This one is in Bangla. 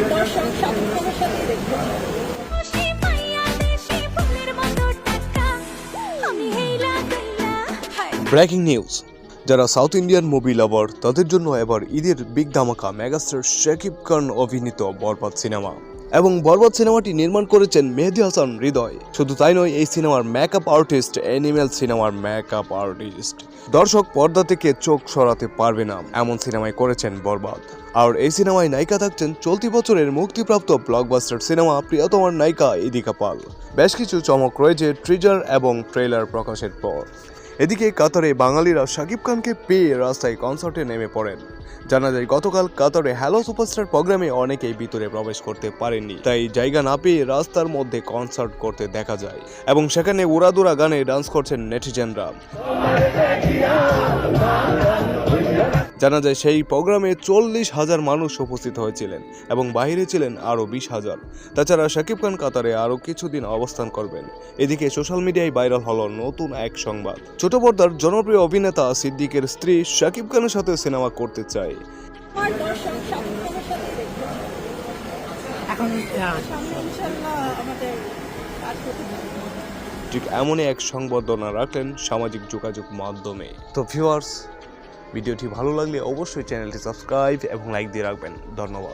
আমার দেখতে হায়। Breaking news. যারা সাউথ ইন্ডিয়ান মুভি লাভার তাদের জন্য এবার ঈদের বিগ ধামাকা মেগাস্টার শাকিব খান অভিনীত বরবাদ সিনেমা। এবং বরবাদ সিনেমাটি নির্মাণ করেছেন মেহেদি হাসান হৃদয়। শুধু তাই নয়, এই সিনেমার মেকআপ আর্টিস্ট অ্যানিমেল সিনেমার মেকআপ আর্টিস্ট দর্শক পর্দা থেকে চোখ সরাতে পারবে না, এমন সিনেমায় করেছেন বরবাদ। আর এই সিনেমায় নায়িকা থাকছেন চলতি বছরের মুক্তিপ্রাপ্ত ব্লকবাস্টার সিনেমা প্রিয়তমার নায়িকা ইদিকা পাল। বেশ কিছু চমক রয়েছে ট্রিজার এবং ট্রেলার প্রকাশের পর। এদিকে কাতারে বাঙালিরা শাকিব খানকে পেয়ে রাস্তায় কনসার্টে নেমে পড়েন। জানা যায়, গতকাল কাতারে হ্যালো সুপারস্টার প্রোগ্রামে অনেকেই ভিতরে প্রবেশ করতে পারেননি। তাই জায়গা না পেয়ে রাস্তার মধ্যে কনসার্ট করতে দেখা যায় এবং সেখানে উড়াদুরা গানে ডান্স করছেন নেটিজেনরা। জানা যায় সেই প্রোগ্রামে চল্লিশ হাজার মানুষ উপস্থিত হয়েছিলেন এবং বাইরে ছিলেন আরও বিশ হাজার। তাছাড়া শাকিব খান কাতারে আরও কিছুদিন অবস্থান করবেন। এদিকে সোশ্যাল মিডিয়ায় ভাইরাল হল নতুন এক সংবাদ। ছোট পর্দার জনপ্রিয় অভিনেতা সিদ্দিকের স্ত্রী শাকিব খানের সাথে সিনেমা করতে চায়। এখন আমাদের ঠিক এমনই এক সংবর্ধনা রাখলেন সামাজিক যোগাযোগ মাধ্যমে। তো ভিউয়ার্স ভিডিওটি ভালো লাগলে অবশ্যই চ্যানেলটি সাবস্ক্রাইব এবং লাইক দিয়ে রাখবেন। ধন্যবাদ।